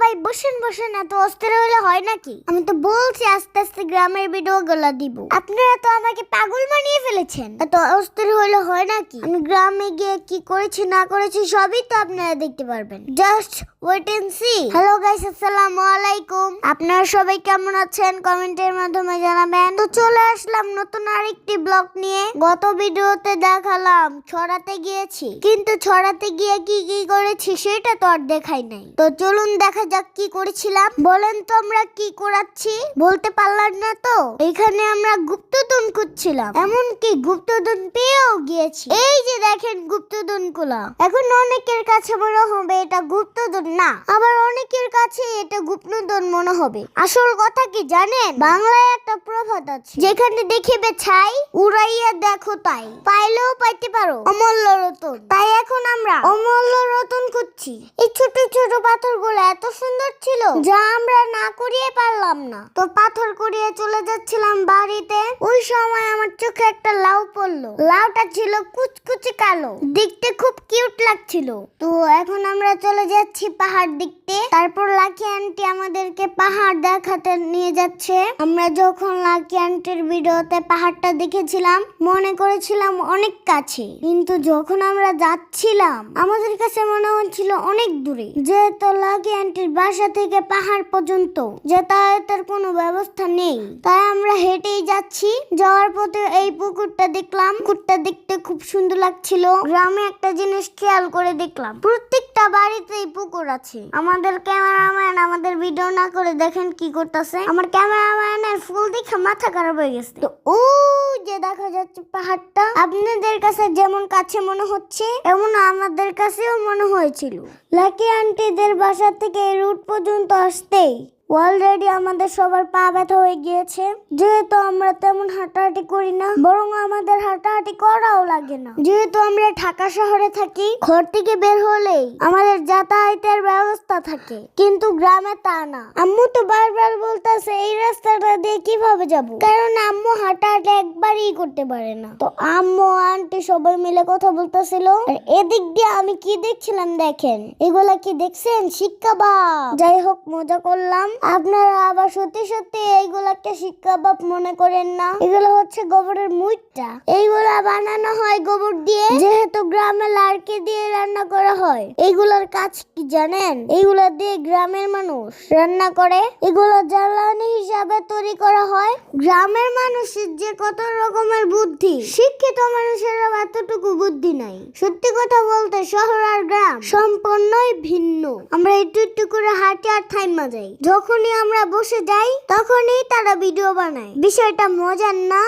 ভাই, বসেন বসেন, এত অস্থির হলে হয় নাকি? আমি তো বলছি, আস্তে আস্তে গ্রামের ভিডিও গুলা দিব। আপনারা তো আমাকে পাগল বানিয়ে ফেলেছেন। এত অস্থির হলে হয় নাকি? আমি গ্রামে গিয়ে কি করেছি, না করেছি, সবই তো আপনারা দেখতে পারবেন। Just wait and see hello guys আসসালামু আলাইকুম আপনারা সবাই কেমন আছেন? কমেন্টের মাধ্যমে জানাবেন। তো চলে আসলাম নতুন আরেকটি ব্লগ নিয়ে। গত ভিডিওতে দেখালাম, ছড়াতে গিয়েছি। কিন্তু ছড়াতে গিয়ে কি কি করেছি সেটা তো আর দেখাই নাই। তো চলুন দেখা যাক কি করেছিলাম। বলেন তো আমরা কি করাচ্ছি? বলতে পারলাম না তো। এখানে আমরা গুপ্তধন খুঁজছিলাম। এমনকি গুপ্তধন পেয়েও গিয়েছি। এই যে দেখেন গুপ্তধনগুলা এখন অনেকের কাছে মনে হবে এটা গুপ্তধন না। আবার অনেকের কাছে এটা গুপ্তধন মনে হবে। আসল কথা কি জানেন? বাংলায় একটা প্রভাত আছে। যেখানে দেখিবে ছাই উড়াইয়া দেখো তাই। পাইলেও পাইতে পারো। অমূল্য রতন তাই এখন আমরা অমূল্য রতন এই ছোট ছোট পাথরগুলো এত সুন্দর ছিল যা আমরা না করিয়ে পারলাম না। তো পাথর করিয়ে চলে যাচ্ছিলাম বাড়িতে। ওই সময় আমার চোখে একটা লাউ পড়ল। লাউটা ছিল কুচকুচে কালো। দেখতে খুব কিউট লাগছিল। তো এখন আমরা চলে যাচ্ছি পাহাড় দেখতে। তারপর লাকি আন্টি আমাদেরকে পাহাড় দেখাতে নিয়ে যাচ্ছে। আমরা যখন লাকি আন্টির ভিডিওতে পাহাড়টা দেখেছিলাম, মনে করেছিলাম অনেক কাছে। কিন্তু যখন আমরা যাচ্ছিলাম, আমাদের কাছে মনে হচ্ছিল অনেক দূরে। যেহেতু লাকি আন্টির বাসা থেকে পাহাড় পর্যন্ত, যাতায়াতের কোনো ব্যবস্থা নেই। তাই আমরা হেঁটেই যাচ্ছি। যাওয়ার পথে এই পুকুরটা দেখলাম। পুকুরটা দেখতে খুব সুন্দর লাগছিল। গ্রামে একটা জিনিস খেয়াল করে দেখলাম। প্রত্যেকটা বাড়িতেই পুকুর আছে। আমাদের ক্যামেরাম্যান আমাদের ভিডিও না করে দেখেন কি করতেছে। আমার ক্যামেরাম্যানের ফুল দেখে মাথা খারাপ হয়ে গেছে। তো ও যে দেখা যাচ্ছে পাহাড়টা, আপনাদের কাছে যেমন কাছে মনে হচ্ছে, এমন আমাদের কাছেও মনে হয়েছিল। লাকি আন্টিদের বাসা থেকে রুট পর্যন্ত আসতেই। অলরেডি আমাদের সবার পা ব্যথা হয়ে গিয়েছে। যেহেতু আমরা তেমন হাঁটাহাঁটি করি না, বরং আমাদের হাঁটাহাঁটি করাও লাগে না। যেহেতু আমরা ঢাকা শহরে থাকি, ঘর থেকে বের হলেই আমাদের যাতায়াতের ব্যবস্থা থাকে। কিন্তু গ্রামে তা না। আম্মু তো বারবার বলতেছে, এই রাস্তাটা দিয়ে কীভাবে যাব? কারণ আম্মু হাঁটাহাঁটি একবারই করতে পারে না। তো আম্মু, আন্টি সবাই মিলে কথা বলতেছিল। আর এদিক দিয়ে আমি কি দেখছিলাম দেখেন? এগুলা কি দেখছেন? শিক্ষা বা যাই হোক, মজা করলাম। আপনারা আবার সত্যি সত্যি এইগুলাকে শিক্ষা বাপ মনে করেন না? এগুলো হচ্ছে গোবরের মুইটটা। এইগুলা বানানো হয় গোবর দিয়ে, যেহেতু গ্রামে লাড়কি দিয়ে রান্না করা হয়। এইগুলোর কাজ কি জানেন? এইগুলো দিয়ে গ্রামের মানুষ রান্না করে। এগুলো জ্বালানি হিসাবে তৈরি করা হয়। গ্রামের মানুষের যে কত রকমের বুদ্ধি, শিক্ষিত মানুষের এতটুকু বুদ্ধি নাই। সত্যি কথা বলতে শহর আর গ্রাম সম্পূর্ণই ভিন্ন। আমরা একটু একটু করে হাঁটি আর থাইমা যাই। যখনই আমরা বসে যাই, তখনই তারা ভিডিও বানায়। বিষয়টা মজার না?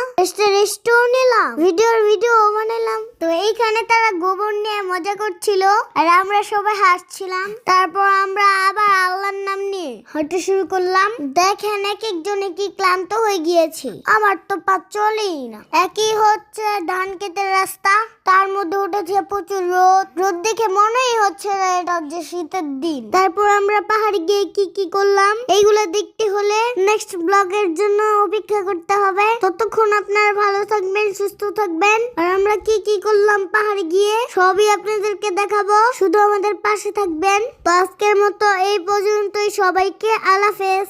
রেস্টও নিলাম। ভিডিওর ভিডিও বানালাম। তো এইখানে তারা গোবর নিয়ে মজা করছিল, আর আমরা সবাই হাসছিলাম। তারপর আমরা আবার আল্লাহর নাম নিয়ে হাঁটতে শুরু করলাম। দেখেন এক একজনে কি ক্লান্ত হয়ে গিয়েছে। আমার তো পা চলেই না। একই হচ্ছে ধান ক্ষেতের রাস্তা। তার মধ্যে উঠেছে প্রচুর রোদ। রোদ দেখে মনেই হচ্ছে না এটা যে শীতের দিন। তারপর আমরা পাহাড়ে গিয়ে কি কি করলাম? এইগুলো দেখতে হলে নেক্সট ব্লগের জন্য অপেক্ষা করতে হবে। ততক্ষণ আপনারা ভালো থাকবেন, সুস্থ থাকবেন। আর আমরা কি কি করলাম পাহাড়ে গিয়ে, সবই আপনাদেরকে দেখাবো। শুধু আমাদের পাশে থাকবেন। তো আজকের মতো এই পর্যন্তই। সবাইকে আলাফেজ